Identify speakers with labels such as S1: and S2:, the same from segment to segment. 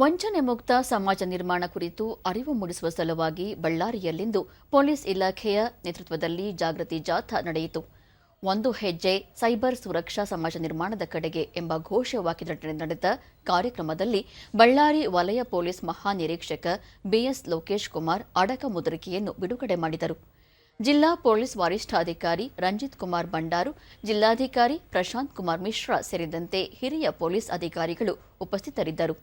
S1: ವಂಚನೆ ಮುಕ್ತ ಸಮಾಜ ನಿರ್ಮಾಣ ಕುರಿತು ಅರಿವು ಮೂಡಿಸುವ ಸಲುವಾಗಿ ಬಳ್ಳಾರಿಯಲ್ಲಿಂದು ಪೊಲೀಸ್ ಇಲಾಖೆಯ ನೇತೃತ್ವದಲ್ಲಿ ಜಾಗೃತಿ ಜಾಥಾ ನಡೆಯಿತು. ಒಂದು ಹೆಜ್ಜೆ ಸೈಬರ್ ಸುರಕ್ಷಾ ಸಮಾಜ ನಿರ್ಮಾಣದ ಕಡೆಗೆ ಎಂಬ ಘೋಷವಾಕ್ಯದೊಡನೆ ನಡೆದ ಕಾರ್ಯಕ್ರಮದಲ್ಲಿ ಬಳ್ಳಾರಿ ವಲಯ ಪೊಲೀಸ್ ಮಹಾನಿರೀಕ್ಷಕ ಬಿಎಸ್ ಲೋಕೇಶ್ ಕುಮಾರ್ ಅಡಕ ಮುದ್ರಿಕೆಯನ್ನು ಬಿಡುಗಡೆ ಮಾಡಿದರು. ಜಿಲ್ಲಾ ಪೊಲೀಸ್ ವರಿಷ್ಠಾಧಿಕಾರಿ ರಂಜಿತ್ ಕುಮಾರ್ ಬಂಡಾರು ಜಿಲ್ಲಾಧಿಕಾರಿ ಪ್ರಶಾಂತ್ ಕುಮಾರ್ ಮಿಶ್ರಾ ಸೇರಿದಂತೆ ಹಿರಿಯ ಪೊಲೀಸ್ ಅಧಿಕಾರಿಗಳು ಉಪಸ್ಥಿತರಿದ್ದರು.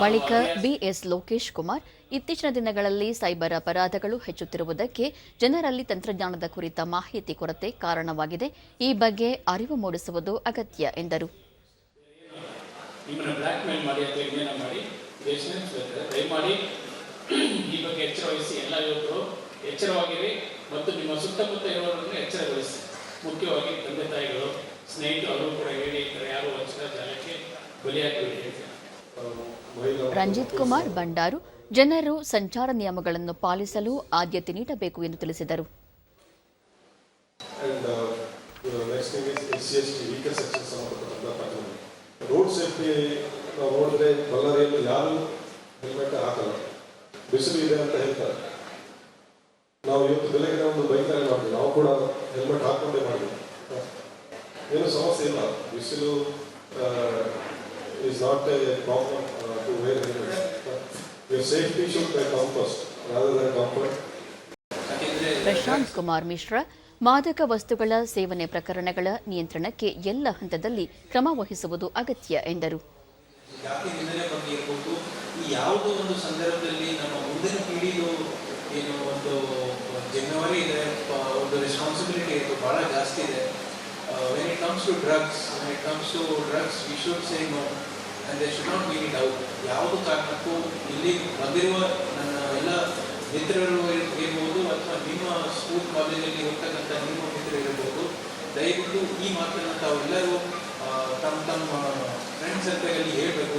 S1: ಬಳಿಕ ಬಿಎಸ್ ಲೋಕೇಶ್ ಕುಮಾರ್, ಇತ್ತೀಚಿನ ದಿನಗಳಲ್ಲಿ ಸೈಬರ್ ಅಪರಾಧಗಳು ಹೆಚ್ಚುತ್ತಿರುವುದಕ್ಕೆ ಜನರಲ್ಲಿ ತಂತ್ರಜ್ಞಾನದ ಕುರಿತ ಮಾಹಿತಿ ಕೊರತೆ ಕಾರಣವಾಗಿದೆ. ಈ ಬಗ್ಗೆ ಅರಿವು ಮೂಡಿಸುವುದು ಅಗತ್ಯ, ಎಂದರು.
S2: ಮತ್ತು ನಿಮ್ಮ ಸುತ್ತಮುತ್ತ ಇರುವವರನ್ನು ಎಚ್ಚರಗೊಳಿಸಿ. ಮುಖ್ಯವಾಗಿ ತಂದೆ ತಾಯಿಗಳು, ಸ್ನೇಹಿತರು ಕೂಡ ಹೇಳಿ ಯಾರು ಜಾಲಕ್ಕೆ ಬಲಿಯಾಗಬೇಡಿ
S1: ರಂಜಿತ್ ಕುಮಾರ್ ಬಂಡಾರು ಜನರು ಸಂಚಾರ ನಿಯಮಗಳನ್ನು ಪಾಲಿಸಲು ಆದ್ಯತೆ ನೀಡಬೇಕು ಎಂದು ತಿಳಿಸಿದರು.
S3: ರೋಡ್ ಸೇಫ್ಟಿ ನಾವು ನೋಡಿದ್ರೆ ಬಳ್ಳಾರಿಯಲ್ಲಿ ಯಾರು ಹೆಲ್ಮೆಟ್ ಹಾಕಲ್ಲ? ಬಿಸಿಲು ಇದೆ ಅಂತ ಹೇಳ್ತಾರೆ. ನಾವು ಇವತ್ತು ಬೆಳಗ್ಗೆ ಒಂದು ಬೈಕಲ್ಲಿ ಮಾಡ್ತೀವಿ. ನಾವು ಕೂಡ ಹೆಲ್ಮೆಟ್ ಹಾಕೊಂಡೇ ಮಾಡಿದ್ವಿ ಏನು ಸಮಸ್ಯೆ ಇಲ್ಲ. ಬಿಸಿಲು is a problem uh, to wear helmets. your safety should come first rather than comfort
S1: Prashant Kumar Mishra ಮಾದಕ ವಸ್ತುಗಳ ಸೇವನೆ ಪ್ರಕರಣಗಳ ನಿಯಂತ್ರಣಕ್ಕೆ ಎಲ್ಲ ಹಂತದಲ್ಲಿ ಕ್ರಮ ವಹಿಸುವುದು ಅಗತ್ಯ ಎಂದರು.
S4: ಜಾತಿ ಹಿನ್ನೆಲೆ ಬಗ್ಗೆ ಇರ್ಬೋದು ಈ ಯಾವುದೋ ಒಂದು ಸಂದರ್ಭದಲ್ಲಿ ನಮ್ಮ ಮುಂದಿನ ಪೀಳಿದು ಏನು ಒಂದು ಜನವರಿ ಇದೆ ಒಂದು ರೆಸ್ಪಾನ್ಸಿಬಿಲಿಟಿ ಇದೆ ಭಾಳ ಜಾಸ್ತಿ ಇದೆ. When comes to drugs, drugs it it to drugs, drugs we say no and and should not not be doubt ಯಾವುದೇ ಕಾರಣಕ್ಕೂ ಇಲ್ಲಿ ಬಂದಿರುವ ನನ್ನ ಎಲ್ಲ ಮಿತ್ರರು ಇರ್- ಇರ್ಬೋದು ಅಥವಾ ನಿಮ್ಮ ಸ್ಕೂಲ್ ಕಾಲೇಜಲ್ಲಿ ಇರ್ತಕ್ಕಂಥ ನಿಮ್ಮ ಮಿತ್ರರು ಇರ್ಬೋದು ದಯವಿಟ್ಟು ಈ ಮಾತನ್ನು ತಾವೆಲ್ಲರೂ ತಮ್ಮ ತಮ್ಮ ಫ್ರೆಂಡ್ ಸರ್ಕಲಲ್ಲಿ ಹೇಳಬೇಕು.